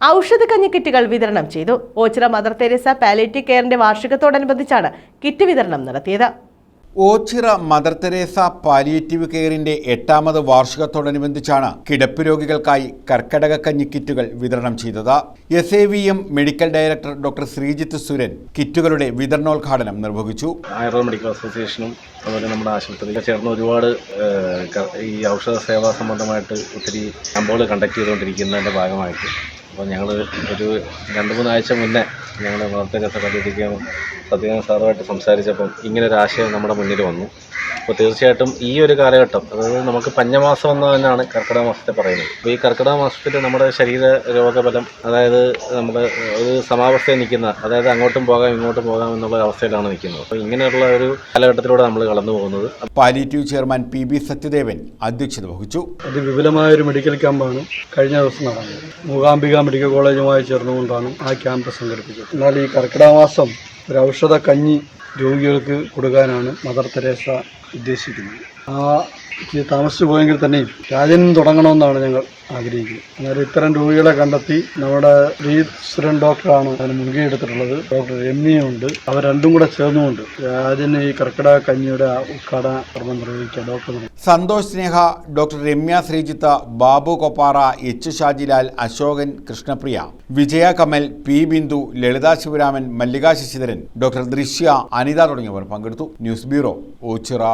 ഔഷധ കഞ്ഞി കിറ്റുകൾ വിതരണം ചെയ്തു. ഓച്ചിറ മദർ തെരേസ പാലിയേറ്റീവ് കെയറിന്റെ വാർഷികത്തോടനുബന്ധിച്ചാണ് കിറ്റ് വിതരണം നടത്തിയത്. ഓച്ചിറ മദർ തെരേസ പാലിയേറ്റീവ് കെയറിന്റെ എട്ടാമത് വാർഷികത്തോടനുബന്ധിച്ചാണ് കിടപ്പ് രോഗികൾക്കായി കർക്കടക കഞ്ഞി കിറ്റുകൾ വിതരണം ചെയ്തത്. S A V M medical director doctor Sreejith Suran കിറ്റുകളുടെ വിതരണോദ്ഘാടനം നിർവഹിച്ചു. ആയുർവേദ മെഡിക്കൽ അസോസിയേഷനും അതുപോലെ നമ്മുടെ ആശുപത്രിയിൽ ചേർന്ന് ഒരുപാട് ഈ ഔഷധ സേവാ സംബന്ധമായിട്ട് ഒത്തിരി ക്യാമ്പുകൾ കണ്ടക്ട് ചെയ്തുകൊണ്ടിരിക്കുന്നതിന്റെ ഭാഗമായിട്ട് അപ്പോൾ ഞങ്ങൾ ഒരു രണ്ട് മൂന്നാഴ്ച മുന്നേ ഞങ്ങൾ വളർത്തരസ പദ്ധതിക്ക് സത്യനാരായണ സാറുമായിട്ട് സംസാരിച്ചപ്പം ഇങ്ങനെ ഒരു ആശയം നമ്മുടെ മുന്നിൽ വന്നു. അപ്പോൾ തീർച്ചയായിട്ടും ഈ ഒരു കാലഘട്ടം അതായത് നമുക്ക് പഞ്ഞമാസം എന്ന് തന്നെയാണ് കർക്കിടക മാസത്തെ പറയുന്നത്. അപ്പോൾ ഈ കർക്കിടക മാസത്തിൽ നമ്മുടെ ശരീര രോഗബലം അതായത് നമ്മൾ ഒരു സമാവസ്ഥയിൽ നിൽക്കുന്ന അതായത് അങ്ങോട്ടും പോകാം ഇങ്ങോട്ടും പോകാം എന്നുള്ള അവസ്ഥയിലാണ് നിൽക്കുന്നത്. അപ്പോൾ ഇങ്ങനെയുള്ള ഒരു കാലഘട്ടത്തിലൂടെ നമ്മൾ കടന്നു പോകുന്നത്. Palliative chairman P B Sathyadevan അധ്യക്ഷത വഹിച്ചു. അത് വിപുലമായ ഒരു മെഡിക്കൽ ക്യാമ്പാണ് കഴിഞ്ഞ ദിവസം നടന്നത്. മൂകാംബിക മെഡിക്കൽ കോളേജുമായി ചേർന്നുകൊണ്ടാണ് ആ ക്യാമ്പ് സംഘടിപ്പിച്ചത്. എന്നാൽ ഈ കർക്കിടക മാസം ഒരു ഔഷധ കഞ്ഞി രോഗികൾക്ക് കൊടുക്കാനാണ് മദർ തെരേസ ഉദ്ദേശിക്കുന്നത്. ആ താമസിച്ചു പോയെങ്കിൽ തന്നെയും രാജൻ തുടങ്ങണമെന്നാണ് ഞങ്ങൾ ആഗ്രഹിക്കുന്നത്. അന്നേരം ഇത്തരം രോഗികളെ കണ്ടെത്തി നമ്മുടെ ശ്രീസുരൻ ഡോക്ടറാണ് അതിന് മുൻകൈ എടുത്തിട്ടുള്ളത്. ഡോക്ടർ രമ്യയുണ്ട് അവർ രണ്ടും കൂടെ ചേർന്നുകൊണ്ട് രാജന് ഈ കർക്കിടക കഞ്ഞിയുടെ ഉദ്ഘാടന കർമ്മം നിർവഹിക്കുക doctor Santhosh Sneha doctor Ramya Sreejith Babu Koppara H Shajilal Ashokan Krishnapriya Vijaya Kamal P Bindu Lalitha Sivaraman Mallika Sasidharan doctor Drishya Anitha തുടങ്ങിയവർ പങ്കെടുത്തു. News bureau Ochira.